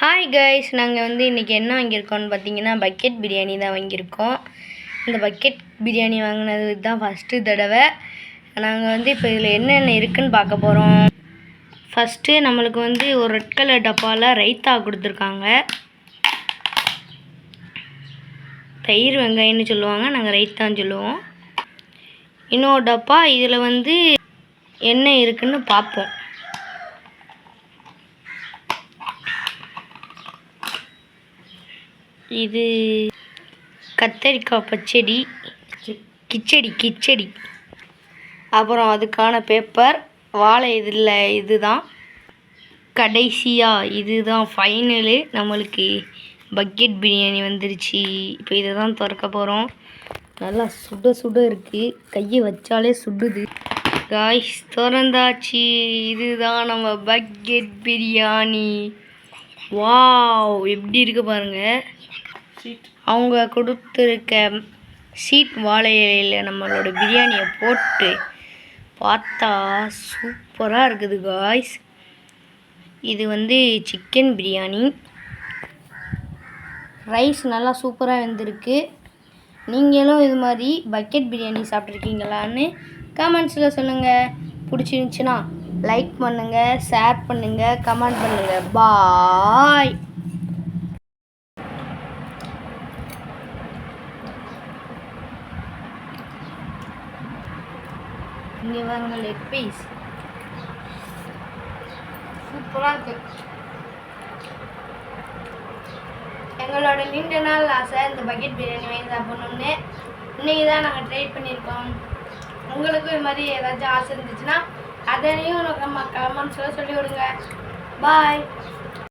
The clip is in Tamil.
ஹாய் கைஸ் நாங்கள் வந்து இன்றைக்கி என்ன வாங்கியிருக்கோம்னு பார்த்தீங்கன்னா பக்கெட் பிரியாணி தான் வாங்கியிருக்கோம். இந்த பக்கெட் பிரியாணி வாங்கினது தான் ஃபஸ்ட்டு தடவை. நாங்கள் வந்து இப்போ இதில் என்னென்ன இருக்குதுன்னு பார்க்க போகிறோம் ஃபஸ்ட்டு நம்மளுக்கு வந்து ஒரு ரெட் கலர் டப்பாவில் ரைத்தா கொடுத்துருக்காங்க. தயிர் வெங்காயம்னு சொல்லுவாங்க நாங்கள் ரைத்தான்னு சொல்லுவோம். இன்னொரு டப்பா இதில் வந்து என்ன இருக்குன்னு பார்ப்போம். இது கத்தரிக்காய் பச்சடி கிச்சடி கிச்சடி. அப்புறம் அதுக்கான பேப்பர் வாழை இதில் இதுதான். கடைசியாக இதுதான் ஃபைனலு நம்மளுக்கு பக்கெட் பிரியாணி வந்துருச்சு. இப்போ இதை தான் திறக்க போகிறோம் நல்லா சுட சுட இருக்குது கையை வச்சாலே சுடுது. காய்ஸ் திறந்தாச்சு. இதுதான் நம்ம பக்கெட் பிரியாணி வாவ் எப்படி இருக்கு பாருங்க. அவங்க கொடுத்துருக்க சீட் வாழை இலையில் நம்மளோட பிரியாணியை போட்டு பார்த்தா சூப்பராக இருக்குது காய்ஸ் இது வந்து சிக்கன் பிரியாணி. ரைஸ் நல்லா சூப்பராக வெந்திருக்கு. நீங்களும் இது மாதிரி பக்கெட் பிரியாணி சாப்பிட்ருக்கீங்களான்னு கமெண்ட்ஸில் சொல்லுங்கள் பிடிச்சிருந்துச்சின்னா லைக் பண்ணுங்கள் ஷேர் பண்ணுங்கள் கமெண்ட் பண்ணுங்கள் பாய் இங்கே பாருங்க லெக் பீஸ் சூப்பராக இருக்கு. எங்களோட நீண்ட நாள் ஆசை இந்த பக்கெட் பிரியாணி வாங்கி சாப்பிடணும்னு. இன்னைக்கு தான் நாங்கள் ட்ரை பண்ணியிருக்கோம். உங்களுக்கும் இது மாதிரி ஏதாச்சும் ஆசை இருந்துச்சுன்னா அதையும் நம்ம கமெண்ட்ஸில் சொல்லி விடுங்க பாய்